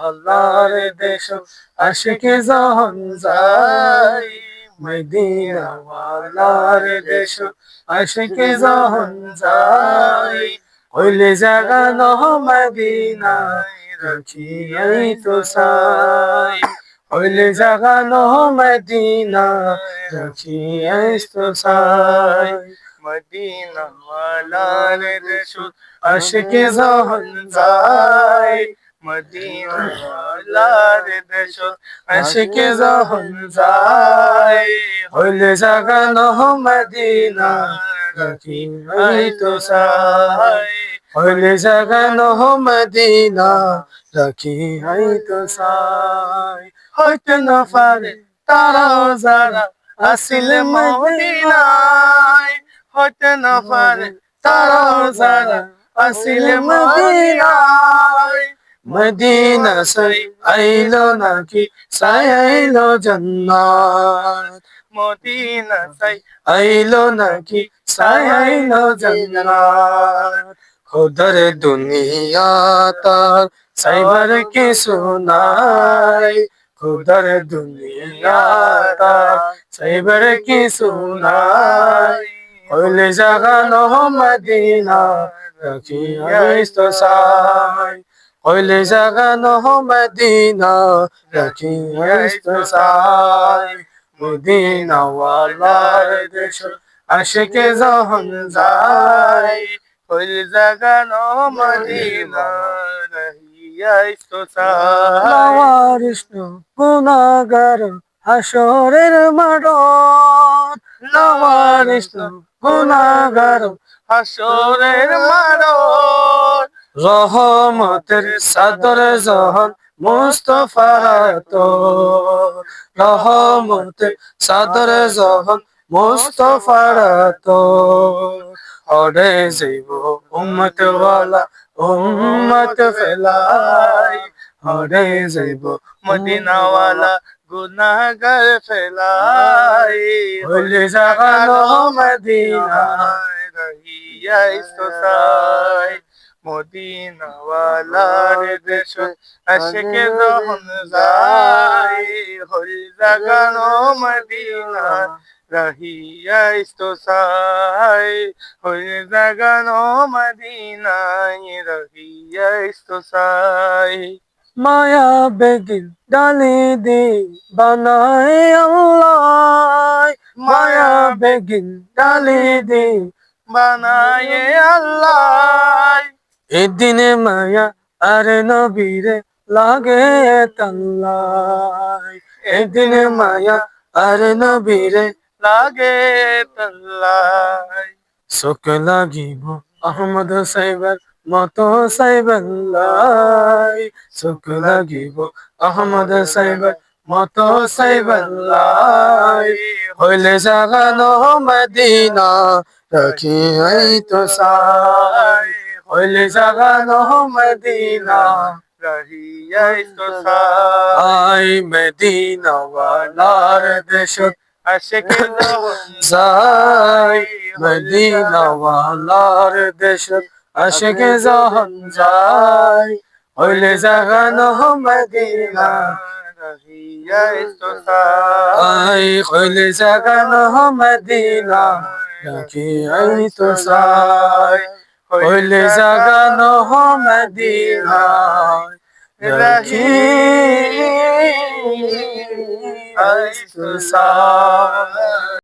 আল্লাহর দেশ আশিকে যখন যাই মদিনা আল্লাহর দেশ আশিকে যখন যাই কইলে জাগানো মদিনা রাখিয়াই তো সাই হইলে জাগানো মদিনা রাখিয়াই তো সাই মদিনা ওয়ালার দেশ আশিকে যখন যাই মদিনা ওয়ালার দেশ আশিকে যখন যাই হইলে জাগানো মদিনা রাখিয়াই তো সাই হইলে জাগানো মদিনা রাখিয়াই তো সাই হইতে না পারে তারাও যারা আসিলে মদিনায়। হইতে না পারে, তারাও যারা আসিলে মদিনায়। মদিনা সাই আইলো নাকি, সাই আইলো জান্নাত। মদিনা সাই আইলো নাকি, সাই আইলো জান্নাত। খোদার দুনিয়া তার সাইবার কিছু নাই। খোদার দুনিয়া তার সাইবার কিছু নাই। হইলে জাগানো মদিনা রাখিয়াইস তো সাই হইলে জাগানো মদিনা রাখিয়াইস তো সাই মদিনা ওয়ালার দেশ আশিকে যখন যায়। হইলে জাগানো মদিনা রাখিয়াইস তো সাই লাওয়ারিষ্ণ গুণাগার হাসরের মাঠ। লাওয়ারিষ্ণ গুণাগার হাসরের মারো রহমতের সাদর জহন মুস্তফার তো রহমতের সাদর জহন মুস্তফার তো হরে যাইব উম্মত ওয়ালা উম্মত ফেলাই হরে যাইব মদিনাওয়ালা গুনাহগার ফেলাই। হইলে জাগানো মদিনা রহিয়াইস তো সাই মদিনাওয়ালার দেশ আশিকে যখন যাই হল জাগানো মদিনা রহিয়াইস তো সাই হল জাগানো মদিনা রহিয়াইস তো সাই মায়া বেগিন ডালি দি বানায় আল্লাহ। মায়া বেগিন ডালি দি বানায়ে আল্লাহ। এদিনে মায়া আর নবীরে লাগে তাল্লাই এদিনে মায়া আর নবীরে লাগে তাল্লাই চোখ লাগিব আহমদ সাইবার মতো সাইবাল্লাই চোখ লাগিব। আহমদ সাইবার মতো সাইবাল্লাই হইলে জাগানো মদিনা রাখি এই তো সাই। হইলে জাগানো মদিনা রহিয়াই আই মদিনা ওয়ালার দেশত আশিকে যাই। মদিনা দেশত আশিকে যখন যাই হইলে জাগানো মদিনা। আই, হইলে জাগানো মদিনা। রাখি আই তো সাই হইলে জাগানো মদিনা। রাখি আই তো সাই